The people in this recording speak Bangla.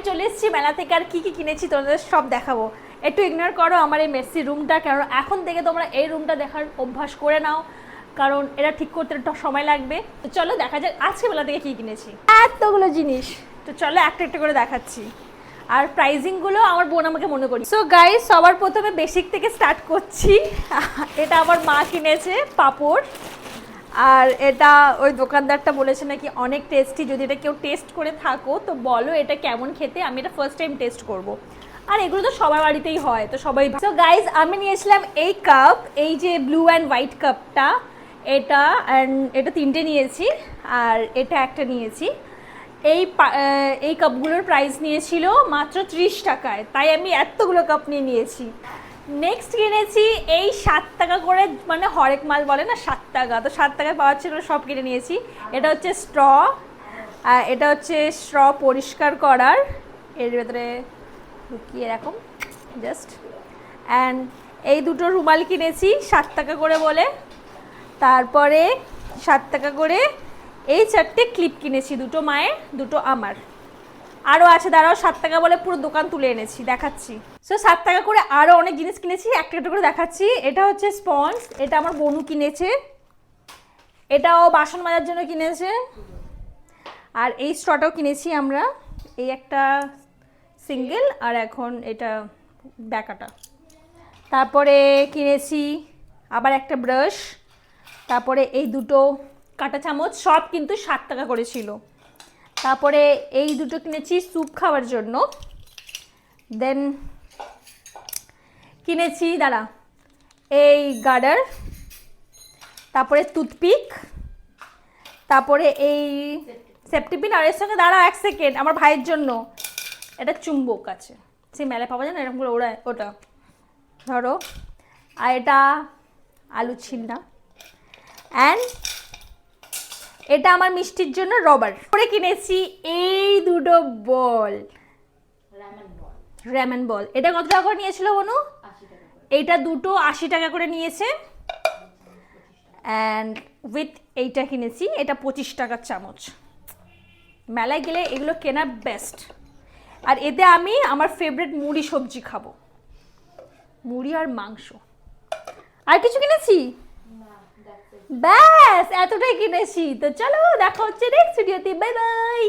আমি চলে এসেছি মেলা থেকে আর কী কী কিনেছি তোমাদের সব দেখাবো। একটু ইগনোর করো আমার এই মেসি রুমটা কারণ এখন থেকে তোমরা এই রুমটা দেখার অভ্যাস করে নাও কারণ এটা ঠিক করতে একটু সময় লাগবে। তো চলো দেখা যাক আজকে মেলা থেকে কী কিনেছি। এতগুলো জিনিস। তো চলো একটা একটা করে দেখাচ্ছি। আর প্রাইজিংগুলো আমার বোন আমাকে মনে করি সো গাইস সবার প্রথমে বেসিক থেকে স্টার্ট করছি। এটা আমার মা কিনেছে পাপড়। আর এটা ওই দোকানদারটা বলেছে নাকি অনেক টেস্টি যদি এটা কেউ টেস্ট করে থাকো, তো বলো এটা কেমন খেতে? আমি এটা ফার্স্ট টাইম টেস্ট করব। আর এগুলো তো সবার বাড়িতেই হয়, তো সবাই তো গাইজ আমি নিয়েছিলাম এই কাপ এই যে ব্লু অ্যান্ড হোয়াইট কাপটা এটা অ্যান্ড এটা তিনটে নিয়েছি, আর এটা একটা নিয়েছি। এই এই কাপগুলোর প্রাইস নিয়েছিল মাত্র ত্রিশ টাকায়, তাই আমি এতগুলো কাপ নিয়ে নিয়েছি। নেক্সট কিনেছি এই সাত টাকা করে মানে হরেক মাল বলে না সাত টাকা। তো সাত টাকায় পাওয়ার ছিল সব কিনে নিয়েছি। এটা হচ্ছে স্ট্র এটা হচ্ছে স্ট্র পরিষ্কার করার। এর ভেতরে ঢুকিয়ে এরকম জাস্ট অ্যান্ড এই দুটো রুমাল কিনেছি, সাত টাকা করে বলে। তারপরে সাত টাকা করে এই চারটে ক্লিপ কিনেছি, দুটো মায়ের, দুটো আমার। আরও আছে, দাঁড়াও, সাত টাকা বলে পুরো দোকান তুলে এনেছি, দেখাচ্ছি। সো সাত টাকা করে আরও অনেক জিনিস কিনেছি, একটা একটা করে দেখাচ্ছি। এটা হচ্ছে স্পঞ্জ, এটা আমার বনু কিনেছে। এটাও বাসন মাজার জন্য কিনেছে। আর এই স্ট্রটাও কিনেছি আমরা। এই একটা সিঙ্গেল, আর এখন এটা ব্যাকাটা। তারপরে কিনেছি আবার একটা ব্রাশ। তারপরে এই দুটো কাঁটা চামচ, সব কিন্তু সাত টাকা করে ছিল। তারপরে এই দুটো কিনেছি স্যুপ খাওয়ার জন্য। দেন কিনেছি, দাঁড়া, এই গার্ডার তারপরে টুথপিক তারপরে এই সেফটিপিন আর এর সঙ্গে দাঁড়া এক সেকেন্ড আমার ভাইয়ের জন্য। এটা চুম্বক আছে। সেই মেলায় পাওয়া যায় না? এরকম করে ওরা ওটা। ধরো। আর এটা আলু ছিলনা। অ্যান্ড এটা আমার মিষ্টির জন্য রবার পরে কিনেছি এই দুটো বল। র্যামেন বল এটা কত টাকা করে নিয়েছিল বনু? এইটা দুটো আশি টাকা করে নিয়েছে। অ্যান্ড উইথ এইটা কিনেছি, এটা পঁচিশ টাকার চামচ। মেলায় গেলে এগুলো কেনা বেস্ট আর এতে আমি আমার ফেভারিট মুড়ি সবজি খাব। মুড়ি আর মাংস। আর কিছু কিনেছি? ব্যাস এতটাই কিনেছি। তো চলো দেখা হচ্ছে নেক্সট ভিডিওতে বাই বাই